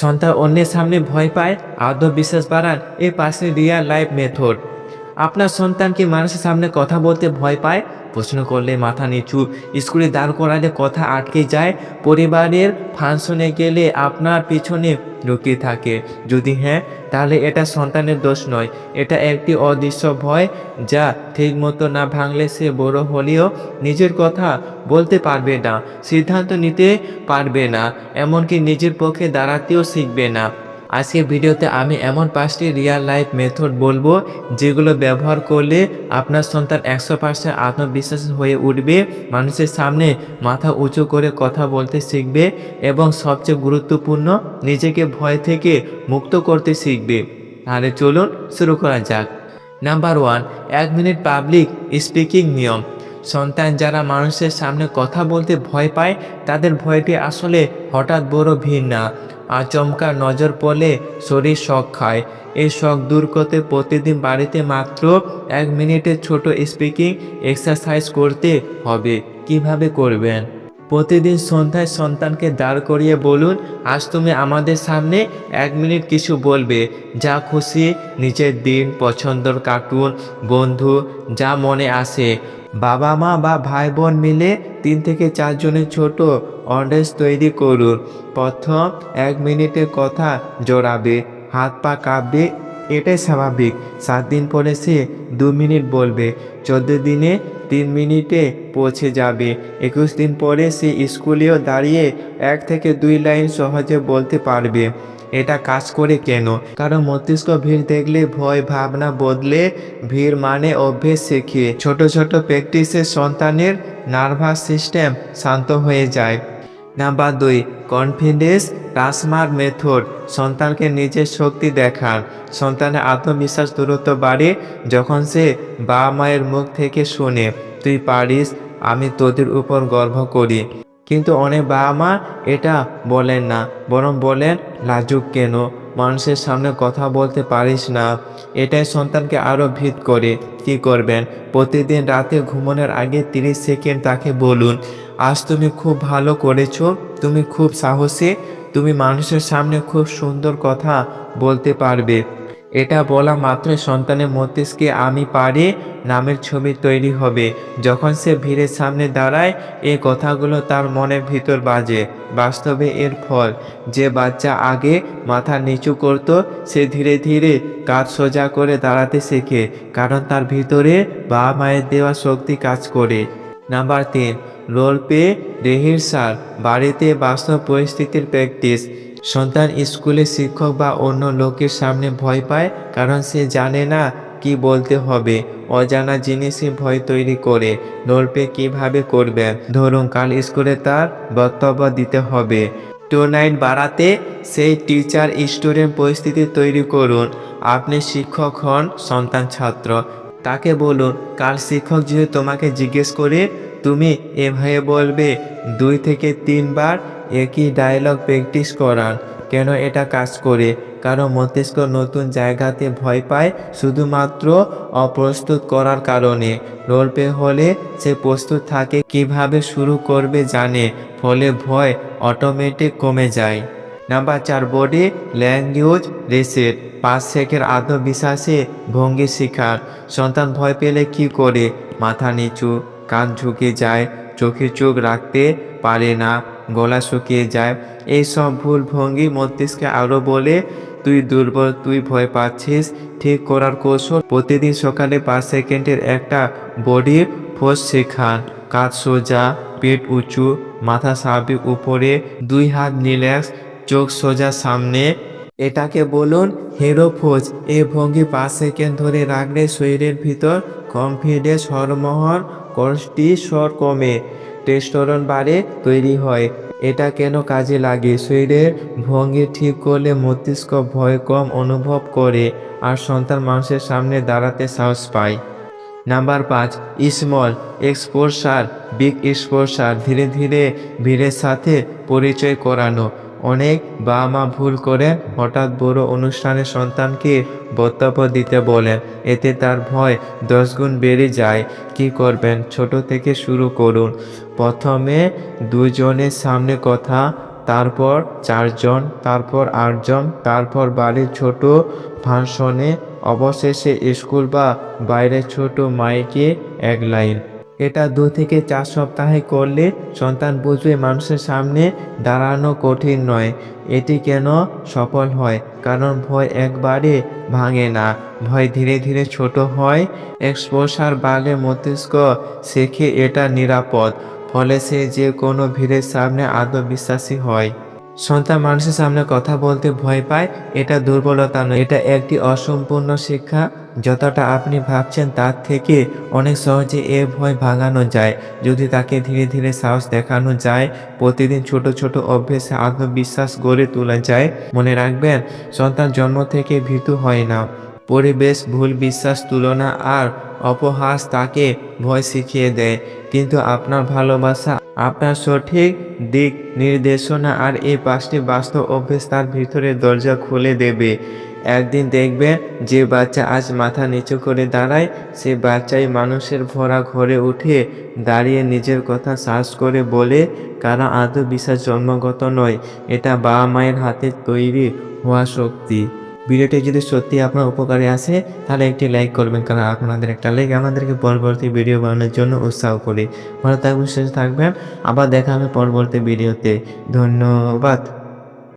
সন্তান অন্যের সামনে ভয় পায়, আত্মবিশ্বাস বাড়ান এ পাশে রিয়াল লাইফ মেথড আপনার সন্তান কি মানুষের সামনে কথা বলতে ভয় পায়, প্রশ্ন করলে মাথা নিচু, স্কুলে দাঁড় করালে কথা আটকে যায়, পরিবারের ফাংশনে গেলে আপনার পিছনে লুকিয়ে থাকে। যদি হ্যাঁ তাহলে এটা সন্তানের দোষ নয়। এটা একটি অদৃশ্য ভয় যা ঠিকমতো না ভাঙলে সে বড় হলেও নিজের কথা বলতে পারবে না, সিদ্ধান্ত নিতে পারবে না, এমনকি নিজের পক্ষে দাঁড়াতেও শিখবে না। আজকের ভিডিওতে আমি এমন পাঁচটি রিয়েল লাইফ মেথড বলব, যেগুলো ব্যবহার করলে আপনার সন্তান একশো পার্সেন্ট আত্মবিশ্বাস হয়ে উঠবে, মানুষের সামনে মাথা উঁচু করে কথা বলতে শিখবে এবং সবচেয়ে গুরুত্বপূর্ণ, নিজেকে ভয় থেকে মুক্ত করতে শিখবে। তাহলে চলুন শুরু করা যাক। নাম্বার ওয়ান এক মিনিট পাবলিক স্পিকিং নিয়ম। সন্তান যারা মানুষের সামনে কথা বলতে ভয় পায়, তাদের ভয়টি আসলে হঠাৎ বড় ভিড় না আচমকা নজর পড়লে শরীর শখ খায়। এই শখ দূর করতে প্রতিদিন বাড়িতে মাত্র এক মিনিটের ছোট স্পিকিং এক্সারসাইজ করতে হবে। কীভাবে করবেন? প্রতিদিন সন্ধ্যায় সন্তানকে দাঁড় করিয়ে বলুন, আজ তুমি আমাদের সামনে এক মিনিট কিছু বলবে। যা খুশি, নিজের দিন, পছন্দর কার্টুন, বন্ধু, যা মনে আসে। বাবা মা বা ভাই বোন মিলে তিন থেকে চারজনের ছোট অর্ডেস তৈরি করুন। প্রথম এক মিনিটের কথা জোড়াবে, হাত পা কাঁপবে, এটাই স্বাভাবিক। সাত দিন পরে সে দু মিনিট বলবে, চোদ্দ দিনে তিন মিনিটে পৌঁছে যাবে। একুশ দিন পরে সে স্কুলেও দাঁড়িয়ে এক থেকে দুই লাইন সহজে বলতে পারবে। এটা কাজ করে কেন? কারণ মস্তিষ্ক ভিড় দেখলে, ভয় ভাবনা বদলে, ভিড় মানে অভ্যেস শেখে। ছোট ছোট প্র্যাকটিসে সন্তানের নার্ভাস সিস্টেম শান্ত হয়ে যায়। নাম্বার দুই কনফিডেন্স রাসমার মেথড সন্তানকে নিজের শক্তি দেখান। সন্তানের আত্মবিশ্বাস দূরত্ব বাড়ে যখন সে বাবা মায়ের মুখ থেকে শুনে, তুই পারিস, আমি তোদের উপর গর্ব করি। কিন্তু অনেক বাবা মা এটা বলেন না, বরং বলেন, লাজুক কেন? মানুষের সামনে কথা বলতে পারিস না। এটাই সন্তানকে আরও ভিত করে। কি করবেন? প্রতিদিন রাতে ঘুমানোর আগে 30 সেকেন্ড তাকে বলুন, আজ তুমি খুব ভালো করেছ, তুমি খুব সাহসী, তুমি মানুষের সামনে খুব সুন্দর কথা বলতে পারবে। এটা বলা মাত্র সন্তানের মস্তিষ্কে আমি পারি, নামের ছবি তৈরি হবে। যখন সে ভিড়ের সামনে দাঁড়ায়, এই কথাগুলো তার মনের ভিতর বাজে। বাস্তবে এর ফল, যে বাচ্চা আগে মাথা নিচু করত, সে ধীরে ধীরে কাজ সোজা করে দাঁড়াতে শেখে, কারণ তার ভিতরে বাবা মায়ের দেওয়া শক্তি কাজ করে। নাম্বার তিন, রোল পে রিহার্সাল বাড়িতে বাস্তব পরিস্থিতির প্র্যাকটিস। সন্তান স্কুলে শিক্ষক বা অন্য লোকের সামনে ভয় পায়, কারণ সে জানে না কি বলতে হবে। অজানা জিনিসই ভয় তৈরি করে রোলপে কীভাবে করবে? ধরুন, কাল স্কুলে তার বক্তব্য দিতে হবে। টোনাইট বাড়াতে সেই টিচার স্টুডেন্ট পরিস্থিতি তৈরি করুন। আপনি শিক্ষক হন, সন্তান ছাত্র। তাকে বলুন, কাল শিক্ষক যদি তোমাকে জিজ্ঞেস করে, তুমি এভাবে বলবে দুই থেকে তিনবার একই ডায়লগ প্র্যাকটিস করান। কেন এটা কাজ করে? কারণ মস্তিষ্ক নতুন জায়গাতে ভয় পায় শুধুমাত্র অপ্রস্তুত করার কারণে। রোলপে হলে সে প্রস্তুত থাকে, কীভাবে শুরু করবে জানে। ফলে ভয় অটোমেটিক কমে যায়। নাম্বার চার বডি ল্যাঙ্গুয়েজ রেসেট পাঁচ সেকেন্ড আত্মবিশ্বাসে ভঙ্গি শিখার সন্তান ভয় পেলে কি করে? মাথা নিচু, কান ঝুঁকে যায়, চোখে চোখ রাখতে পারে না। গলা শুকিয়ে যায়। এই সব ভুল ভঙ্গি মস্তিষ্কে আরও বলে, তুই দুর্বল, তুই ভয় পাচ্ছিস। ঠিক করার কৌশল প্রতিদিন সকালে পাঁচ সেকেন্ডের একটা বডি ফোর্স শেখান। কাজ সোজা, পেট উঁচু, মাথা স্বাভাবিক উপরে, দুই হাত রিল্যাক্স, চোখ সোজা সামনে। এটাকে বলুন হিরো ফোজ এই ভঙ্গি পাঁচ সেকেন্ড ধরে রাখলে শরীরের ভিতর কনফিডেন্স হরমোহন কর্টিসল কমে। টেস্টোরন বাড়ে, তৈরি হয়। এটা কেন কাজে লাগে? শরীরের ভঙ্গি ঠিক করলে মস্তিষ্ক ভয় কম অনুভব করে আর সন্তান মানুষের সামনে দাঁড়াতে সাহস পায়। নাম্বার পাঁচ স্মল এক্সপোর্সার বিগ এক্সপোর্সার ধীরে ধীরে ভিড়ের সাথে পরিচয় করানো। অনেক বাবা মা ভুল করে হঠাৎ বড় অনুষ্ঠানে সন্তানকে বক্তব্য দিতে বলেন। এতে তার ভয় দশ গুণ বেড়ে যায়। কি করবেন? ছোট থেকে শুরু করুন। প্রথমে দুজনের সামনে কথা, তারপর চারজন, তারপর আটজন, তারপর বাড়ির ছোট ফাংশনে, অবশেষে স্কুল বা বাইরে ছোট মাইকে এক লাইন। এটা দু থেকে চার সপ্তাহে করলে সন্তান বুঝবে মানুষের সামনে দাঁড়ানো কঠিন নয়। এটি কেন সফল হয়? কারণ ভয় একবারে ভাঙে না। ভয় ধীরে ধীরে ছোট হয়। এক্সপোসার বাড়লে মস্তিষ্ক শেখে এটা নিরাপদ, ফলে সে যে কোনো ভিড়ের সামনে আত্মবিশ্বাসী হয়। সন্তান মানুষের সামনে কথা বলতে ভয় পায়, এটা দুর্বলতা নয়। এটা একটি অসম্পূর্ণ শিক্ষা, যতটা আপনি ভাবছেন তার থেকে অনেক সহজে এ ভয় ভাঙানো যায়। যদি তাকে ধীরে ধীরে সাহস দেখানো যায়, প্রতিদিন ছোট ছোট অভ্যেসে আত্মবিশ্বাস গড়ে তোলা যায়। মনে রাখবেন, সন্তান জন্ম থেকে ভীতু হয় না। পরিবেশ, ভুল বিশ্বাস, তুলনা আর অপহাস তাকে ভয় শিখিয়ে দেয়। কিন্তু আপনার ভালোবাসা, আপনার সঠিক দিক নির্দেশনা আর এই পাঁচটি বাস্তব অভ্যেস তার ভিতরে দরজা খুলে দেবে। একদিন দেখবে যে বাচ্চা আজ মাথা নিচু করে দাঁড়ায়, সে বাচ্চাই মানুষের ভরা ঘরে উঠে দাঁড়িয়ে নিজের কথা শ্বাস করে বলে কারণ আত্মবিশ্বাস জন্মগত নয়, এটা বাবা মায়ের হাতে তৈরি হওয়া শক্তি। ভিডিওটি যদি সত্যি আপনার উপকারে আসে, তাহলে একটি লাইক করবেন কারণ আপনাদের একটা লাইক আমাদেরকে পরবর্তী ভিডিও বানানোর জন্য উৎসাহ করে। ভালো থাকবেন, সুস্থ থাকবেন। আবার দেখা হবে পরবর্তী ভিডিওতে ধন্যবাদ।